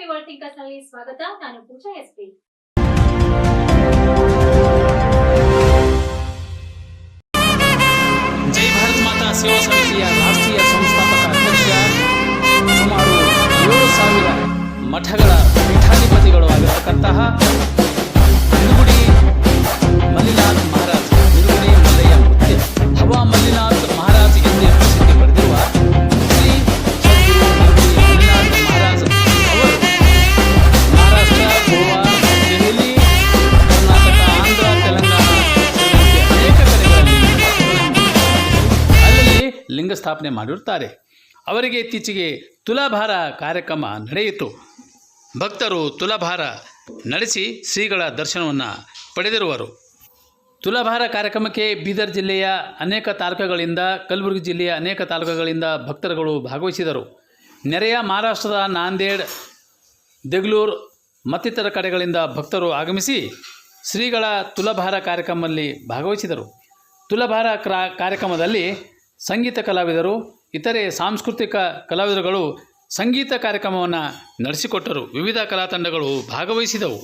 ಥಿಂಕರ್ಸ್ನಲ್ಲಿ ಸ್ವಾಗತ. ನಾನು ಪೂಜಾ ಜೈ ಸೇವಾ ಸಮಿತಿಯ ಸಂಸ್ಥಾಪಕ ಸುಮಾರು ಏಳು ಸಾವಿರ ಮಠಗಳ ಪೀಠಾಧಿಪತಿಗಳು ಆಗಿರತಕ್ಕಂತಹ ಮಲ್ಲಿನಾಥ್ ಮಹಾರಾಜ್ ಮಲ್ಲಯ್ಯ ಹವಾ ಮಲ್ಲಿನಾಥ್ ಸ್ಥಾಪನೆ ಮಾಡಿರುತ್ತಾರೆ. ಅವರಿಗೆ ಇತ್ತೀಚೆಗೆ ತುಲಾಭಾರ ಕಾರ್ಯಕ್ರಮ ನಡೆಯಿತು. ಭಕ್ತರು ತುಲಾಭಾರ ನಡೆಸಿ ಶ್ರೀಗಳ ದರ್ಶನವನ್ನು ಪಡೆದಿರುವರು. ತುಲಾಭಾರ ಕಾರ್ಯಕ್ರಮಕ್ಕೆ ಬೀದರ್ ಜಿಲ್ಲೆಯ ಅನೇಕ ತಾಲೂಕುಗಳಿಂದ, ಕಲಬುರಗಿ ಜಿಲ್ಲೆಯ ಅನೇಕ ತಾಲೂಕುಗಳಿಂದ ಭಕ್ತರುಗಳು ಭಾಗವಹಿಸಿದರು. ನೆರೆಯ ಮಹಾರಾಷ್ಟ್ರದ ನಾಂದೇಡ್, ದೆಗ್ಲೂರ್ ಮತ್ತಿತರ ಕಡೆಗಳಿಂದ ಭಕ್ತರು ಆಗಮಿಸಿ ಶ್ರೀಗಳ ತುಲಭಾರ ಕಾರ್ಯಕ್ರಮದಲ್ಲಿ ಭಾಗವಹಿಸಿದರು. ತುಲಭಾರ ಕ್ರಾ ಕಾರ್ಯಕ್ರಮದಲ್ಲಿ ಸಂಗೀತ ಕಲಾವಿದರು ಇತರೆ ಸಾಂಸ್ಕೃತಿಕ ಕಲಾವಿದರುಗಳು ಸಂಗೀತ ಕಾರ್ಯಕ್ರಮವನ್ನು ನಡೆಸಿಕೊಟ್ಟರು. ವಿವಿಧ ಕಲಾ ತಂಡಗಳು ಭಾಗವಹಿಸಿದವು.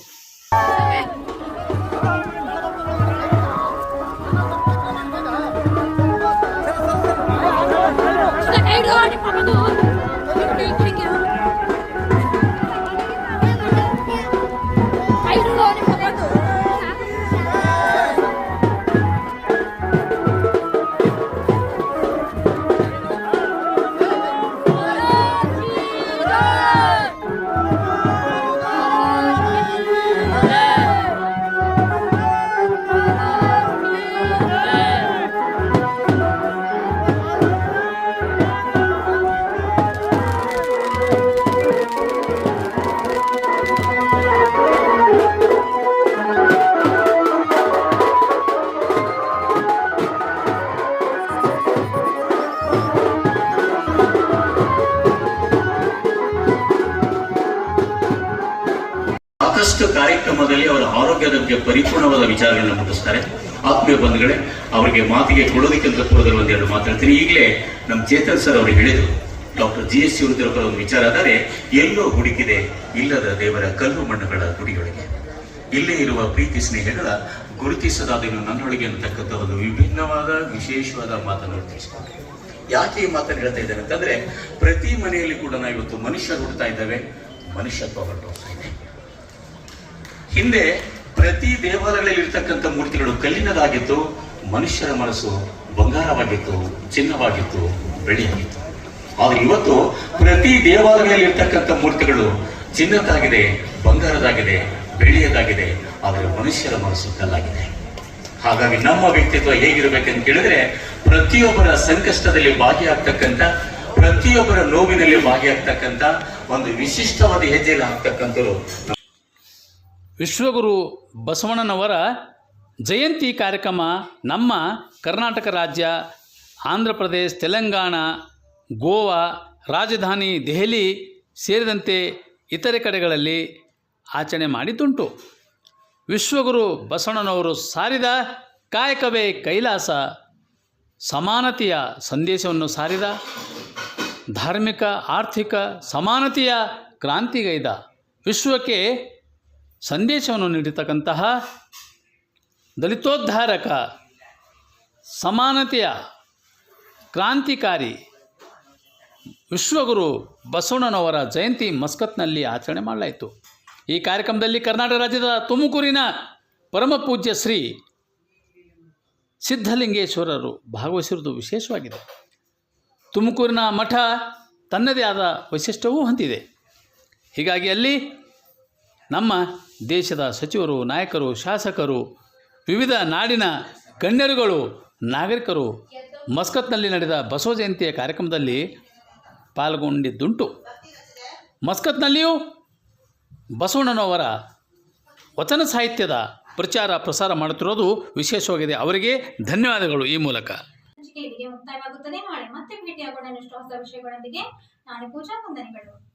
ಕಾರ್ಯಕ್ರಮದಲ್ಲಿ ಅವರ ಆರೋಗ್ಯದ ಬಗ್ಗೆ ಪರಿಪೂರ್ಣವಾದ ವಿಚಾರಗಳನ್ನು ಮುಟ್ಟಿಸ್ತಾರೆ ಆತ್ಮೀಯ ಬಂಧುಗಳೇ, ಅವರಿಗೆ ಮಾತಿಗೆ ಕೊಡೋದಕ್ಕಿಂತ ಪೂರ್ವದಲ್ಲಿ ಎರಡು ಮಾತಾಡ್ತೀನಿ. ಈಗಲೇ ನಮ್ಮ ಚೇತನ್ ಸರ್ ಅವರು ಹೇಳಿದರು, ಡಾಕ್ಟರ್ ಜಿ ಎಸ್ ಸಿ ಒಂದು ವಿಚಾರ ಆದರೆ, ಎಲ್ಲೋ ಹುಡುಕಿದೆ ಇಲ್ಲದ ದೇವರ ಕಲ್ಲು ಮಣ್ಣುಗಳ ಗುಡಿಯೊಳಗೆ. ಇಲ್ಲೇ ಇರುವ ಪ್ರೀತಿ ಸ್ನೇಹಗಳ ಗುರುತಿಸದಾದ ನನ್ನೊಳಗೆ ಅಂತಕ್ಕಂಥ ಒಂದು ವಿಭಿನ್ನವಾದ, ವಿಶೇಷವಾದ ಮಾತನ್ನು ತಿಳಿಸ್ಕೊಂಡೆ ಯಾಕೆ ಈ ಮಾತನ್ನು ಹೇಳ್ತಾ ಇದ್ದೇನೆ ಅಂತಂದ್ರೆ, ಪ್ರತಿ ಮನೆಯಲ್ಲಿ ಕೂಡ ನಾವು ಇವತ್ತು ಮನುಷ್ಯ ಹುಡ್ತಾ ಇದ್ದಾವೆ, ಮನುಷ್ಯತ್ವ ಹೊರಟು ಹಿಂದೆ ಪ್ರತಿ ದೇವಾಲಯಗಳಲ್ಲಿ ಇರ್ತಕ್ಕಂಥ ಮೂರ್ತಿಗಳು ಕಲ್ಲಿನದಾಗಿತ್ತು ಮನುಷ್ಯರ ಮನಸ್ಸು ಬಂಗಾರವಾಗಿತ್ತು, ಚಿನ್ನವಾಗಿತ್ತು, ಬೆಳ್ಳಿಯಾಗಿತ್ತು. ಆದ್ರೆ ಇವತ್ತು ಪ್ರತಿ ದೇವಾಲಯಗಳಲ್ಲಿ ಇರ್ತಕ್ಕಂಥ ಮೂರ್ತಿಗಳು ಚಿನ್ನದಾಗಿದೆ ಬಂಗಾರದಾಗಿದೆ ಬೆಳ್ಳಿಯದಾಗಿದೆ ಆದರೆ ಮನುಷ್ಯರ ಮನಸ್ಸು ಕಲ್ಲಾಗಿದೆ. ಹಾಗಾಗಿ ನಮ್ಮ ವ್ಯಕ್ತಿತ್ವ ಹೇಗಿರ್ಬೇಕಂತ ಕೇಳಿದ್ರೆ, ಪ್ರತಿಯೊಬ್ಬರ ಸಂಕಷ್ಟದಲ್ಲಿ ಭಾಗಿಯಾಗ್ತಕ್ಕಂಥ, ಪ್ರತಿಯೊಬ್ಬರ ನೋವಿನಲ್ಲಿ ಭಾಗಿಯಾಗ್ತಕ್ಕಂಥ ಒಂದು ವಿಶಿಷ್ಟವಾದ ಹೆಜ್ಜೆಯಲ್ಲಿ ಹಾಕ್ತಕ್ಕಂಥವ್ರು ವಿಶ್ವಗುರು ಬಸವಣ್ಣನವರ ಜಯಂತಿ ಕಾರ್ಯಕ್ರಮ ನಮ್ಮ ಕರ್ನಾಟಕ ರಾಜ್ಯ, ಆಂಧ್ರ ಪ್ರದೇಶ, ತೆಲಂಗಾಣ, ಗೋವಾ, ರಾಜಧಾನಿ ದೆಹಲಿ ಸೇರಿದಂತೆ ಇತರೆ ಕಡೆಗಳಲ್ಲಿ ಆಚರಣೆ ಮಾಡಿದ್ದುಂಟು. ವಿಶ್ವಗುರು ಬಸವಣ್ಣನವರು ಸಾರಿದ ಕಾಯಕವೇ ಕೈಲಾಸ, ಸಮಾನತೆಯ ಸಂದೇಶವನ್ನು ಸಾರಿದ, ಧಾರ್ಮಿಕ, ಆರ್ಥಿಕ ಸಮಾನತೆಯ ಕ್ರಾಂತಿಗೈದ ವಿಶ್ವಕ್ಕೆ ಸಂದೇಶವನ್ನು ನೀಡಿರ್ತಕ್ಕಂತಹ ದಲಿತೋದ್ಧಾರಕ, ಸಮಾನತೆಯ ಕ್ರಾಂತಿಕಾರಿ ವಿಶ್ವಗುರು ಬಸವಣ್ಣನವರ ಜಯಂತಿ ಮಸ್ಕತ್ನಲ್ಲಿ ಆಚರಣೆ ಮಾಡಲಾಯಿತು. ಈ ಕಾರ್ಯಕ್ರಮದಲ್ಲಿ ಕರ್ನಾಟಕ ರಾಜ್ಯದ ತುಮಕೂರಿನ ಪರಮ ಪೂಜ್ಯ ಶ್ರೀ ಸಿದ್ಧಲಿಂಗೇಶ್ವರರು ಭಾಗವಹಿಸಿರುವುದು ವಿಶೇಷವಾಗಿದೆ. ತುಮಕೂರಿನ ಮಠ ತನ್ನದೇ ಆದ ವೈಶಿಷ್ಟ್ಯವೂ ಹೊಂದಿದೆ. ಹೀಗಾಗಿ ಅಲ್ಲಿ ನಮ್ಮ ದೇಶದ ಸಚಿವರು, ನಾಯಕರು, ಶಾಸಕರು, ವಿವಿಧ ನಾಡಿನ ಗಣ್ಯರುಗಳು, ನಾಗರಿಕರು ಮಸ್ಕತ್ನಲ್ಲಿ ನಡೆದ ಬಸವ ಜಯಂತಿಯ ಕಾರ್ಯಕ್ರಮದಲ್ಲಿ ಪಾಲ್ಗೊಂಡಿದ್ದುಂಟು. ಮಸ್ಕತ್ನಲ್ಲಿಯೂ ಬಸವಣ್ಣನವರ ವಚನ ಸಾಹಿತ್ಯದ ಪ್ರಚಾರ ಪ್ರಸಾರ ಮಾಡುತ್ತಿರೋದು ವಿಶೇಷವಾಗಿದೆ. ಅವರಿಗೆ ಧನ್ಯವಾದಗಳು ಈ ಮೂಲಕ. ಮುಕ್ತಾಯವಾಗುತ್ತದೆ. ಮತ್ತೆ ಭೇಟಿಯಾಗೋಣ. ಹೊಸ ವಿಷಯಗಳೊಂದಿಗೆ ನಾಳೆ ಪೂಜಾ ವಂದನೆಗಳು.